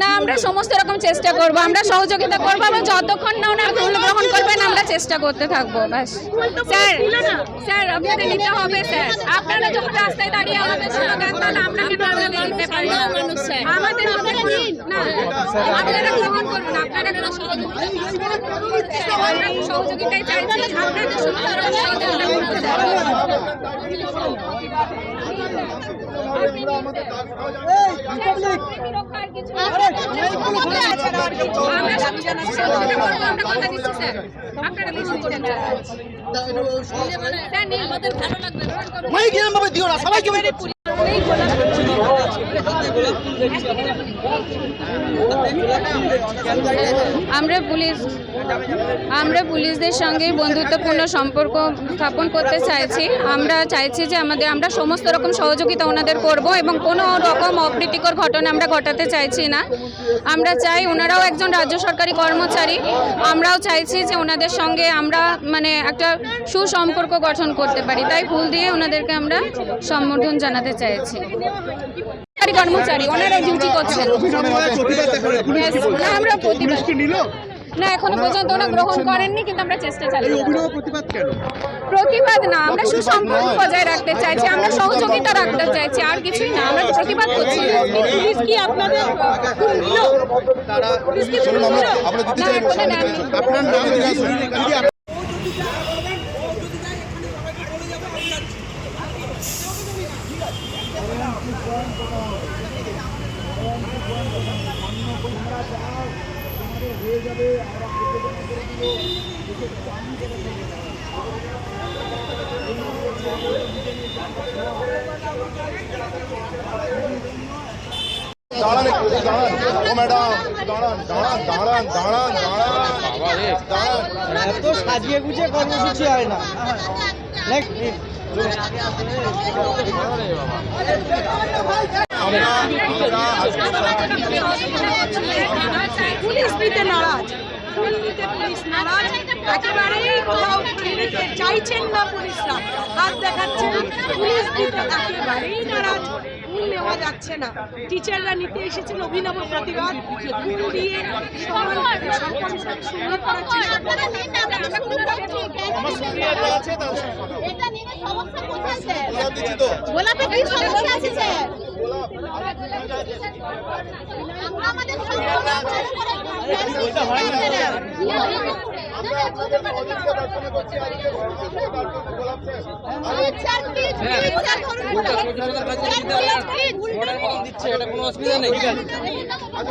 না, আমরা সমস্ত রকম চেষ্টা করব। আমরা সহযোগিতা করব এবং যতক্ষণ না ওনার ভুল গ্রহণ করবেন, আমরা চেষ্টা করতে থাকব, ব্যাস। স্যার স্যার আপনাদের নিতে হবে, স্যার। আপনারা যখন রাস্তায় দাঁড়িয়ে আমাদের আমরা কেন পারি। না মাইক এরম ভাবে দিও না সবাইকে আমরা পুলিশ, আমরা পুলিশদের সঙ্গে বন্ধুত্বপূর্ণ সম্পর্ক স্থাপন করতে চাইছি। আমরা চাইছি যে আমাদের, আমরা সমস্ত রকম সহযোগিতা ওনাদের করব এবং কোনো রকম অপ্রীতিকর ঘটনা আমরা ঘটাতে চাইছি না। আমরা চাই ওনারাও একজন রাজ্য সরকারি কর্মচারী। আমরাও চাইছি যে ওনাদের সঙ্গে আমরা মানে একটা সুসম্পর্ক গঠন করতে পারি। তাই ফুল দিয়ে ওনাদেরকে আমরা সম্বোধন জানাতে চাইছি। কর্মচারী ওনারা ডিউটি করছেন। না, আমরা প্রতিবাদ। না এখনও পর্যন্ত ওরা গ্রহণ করেননি কিন্তু আমরা চেষ্টা চালিয়ে প্রতিবাদ কেন? প্রতিবাদ না আমরা সুসম্পর্ক বজায় রাখতে চাইছি আমরা সহযোগিতা রাখতে চাইছি আর কিছুই না আমরা প্রতিবাদ করছি। পুলিশ কি আপনাদের পুলিশ কি শুনুন আমরা আমরা দিতে না, চাইব এখনও দেননি। আপনার নাম জিজ্ঞাসা করুন। দাঁড়ান একটু। এত সাজিয়ে গুছিয়ে কর্মসূচি হয় না. আমরা আমরা পুলিশ নিতে নারাজ। ফুল নিতে পুলিশ নারাজ। একেবারেই কোথাও নিতে চাইছেন না পুলিশরা। হাত দেখাচ্ছেন পুলিশ নিতে একেবারেই নারাজ। ফুল নেওয়া যাচ্ছে না। টিচাররা নিতে এসেছেন অভিনব প্রতিবাদ। ফুল দিয়ে সংগীত করার চেষ্টা এটা নিয়ে সমস্যা কোথায় স্যার? গোলাপ কি সমস্যা আছে দিচ্ছে এটা কোনো অসুবিধা নেই